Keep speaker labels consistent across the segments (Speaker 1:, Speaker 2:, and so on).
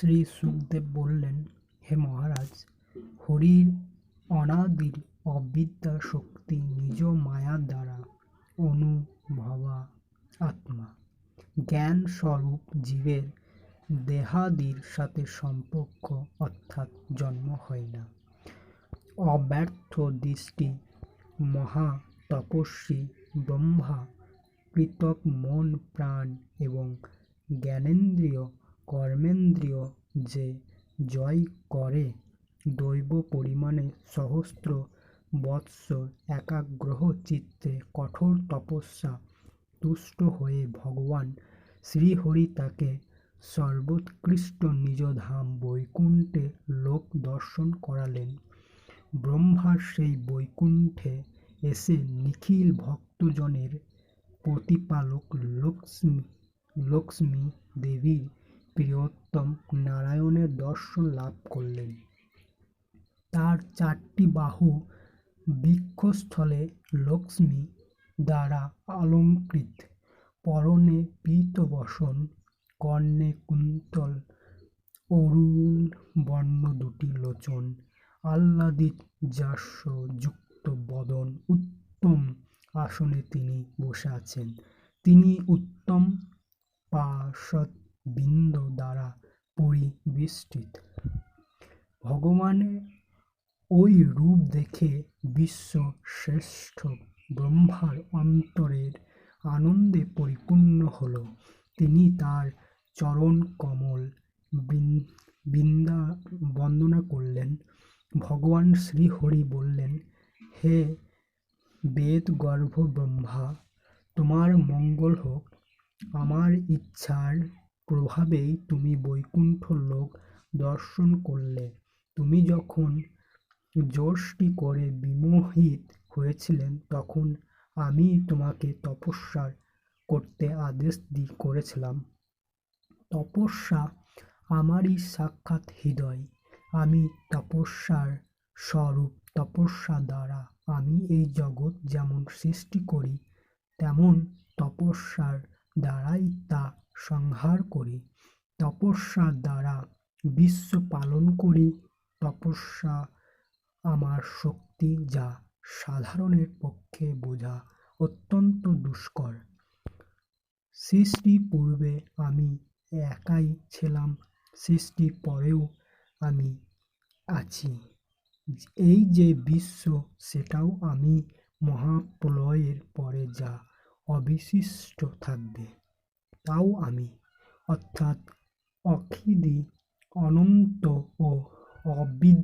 Speaker 1: শ্রী সুখদেব বললেন, হে মহারাজ, হরির অনাদির অবিদ্যা শক্তি নিজ মায়া দ্বারা অনুভবা আত্মা। জ্ঞান-স্বরূপ জীবের দেহাদির সাথে সম্পর্ক অর্থাৎ জন্ম হয় না। অব্যর্থ দৃষ্টি মহা তপস্বী ব্রহ্মা কৃতক মন প্রাণ এবং জ্ঞানেন্দ্রিয় কর্মেন্দ্রিয় যে জয় করে, দৈব পরিমাণে সহস্র বৎসর একাগ্র চিত্তে কঠোর তপস্যা তুষ্ট হয়ে ভগবান শ্রীহরি তাকে সর্বোৎকৃষ্ট নিজ ধাম বৈকুণ্ঠে লোক দর্শন করালেন। ব্রহ্মার সেই বৈকুণ্ঠে এসে নিখিল ভক্তজনের প্রতিপালক লক্ষ্মী দেবীর প্রিয়তম নারায়ণের দর্শন লাভ করলেন। তার চারটি বাহু বৃক্ষস্থলে লক্ষ্মী দ্বারা অলঙ্কৃত, পরনে পীতবসন, কর্ণে কুন্তল অরুণ বর্ণ দুটি লোচন, আহ্লাদিত জাস্য যুক্ত বদন উত্তম আসনে তিনি বসে আছেন। তিনি উত্তম পার্ষদবৃন্দ দ্বারা পরিবেষ্টিত। ভগবানের ওই রূপ দেখে বিশ্ব শ্রেষ্ঠ ব্রহ্মার অন্তরের আনন্দে পরিপূর্ণ হল। তিনি তাঁর চরণকমল বন্দনা করলেন। ভগবান শ্রীহরি বললেন, হে বেদগর্ভ ব্রহ্মা! তোমার মঙ্গল হোক। আমার ইচ্ছার প্রভাবেই তুমি বৈকুণ্ঠ লোক দর্শন করলে। তুমি যখন যষ্টি করে বিমোহিত হয়েছিলেন তখন আমি তোমাকে তপস্যা করতে আদেশ দি করেছিলাম। তপস্যা আমারই সাক্ষাৎ হৃদয়। আমি তপস্যার স্বরূপ। তপস্যা দ্বারা আমি এই জগৎ যেমন সৃষ্টি করি, তেমন তপস্যার দ্বারাই তা সংহার করি। তপস্যার দ্বারা বিশ্ব পালন করি। তপস্যা আমার শক্তি যা সাধারণের পক্ষে বোঝা অত্যন্ত দুষ্কর। সৃষ্টির পূর্বে আমি একাই ছিলাম, সৃষ্টির পরেও আমি আছি। এই যে বিশ্ব সেটাও আমি, মহাপ্রলয়ের পরে যা অবিশিষ্ট থাকবে তাও আমি। অর্থাৎ অখিদি অনন্ত ও অবিদ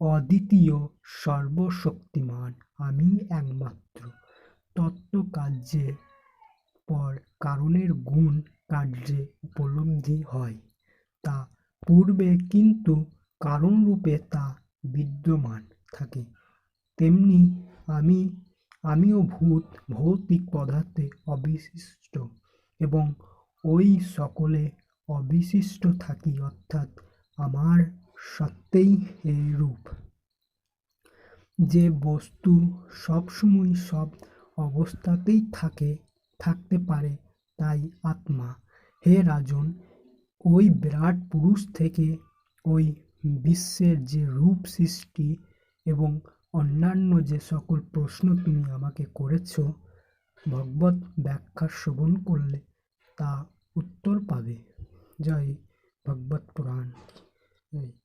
Speaker 1: অদ্বিতীয় সর্বশক্তিমান আমি একমাত্র। তত্ত্বকার্যের পর কারণের গুণ কার্যে উপলব্ধি হয়, তা পূর্বে কিন্তু কারণরূপে তা বিদ্যমান থাকে, তেমনি আমি আমিও ভূত ভৌতিক পদার্থে অবশিষ্ট এবং ওই সকলে অবশিষ্ট থাকি অর্থাৎ আমার সত্তাই এইরূপ। যে বস্তু সবসময় সব অবস্থাতেই থাকে থাকতে পারে তাই আত্মা। হে রাজন, ওই বিরাট পুরুষ থেকে ওই বিশ্বের যে রূপ সৃষ্টি এবং অন্যান্য যে সকল প্রশ্ন তুমি আমাকে করেছ, ভগবত ব্যাখ্যা শ্রবণ করলে তা উত্তর পাবে যা এই ভগবত पुराण में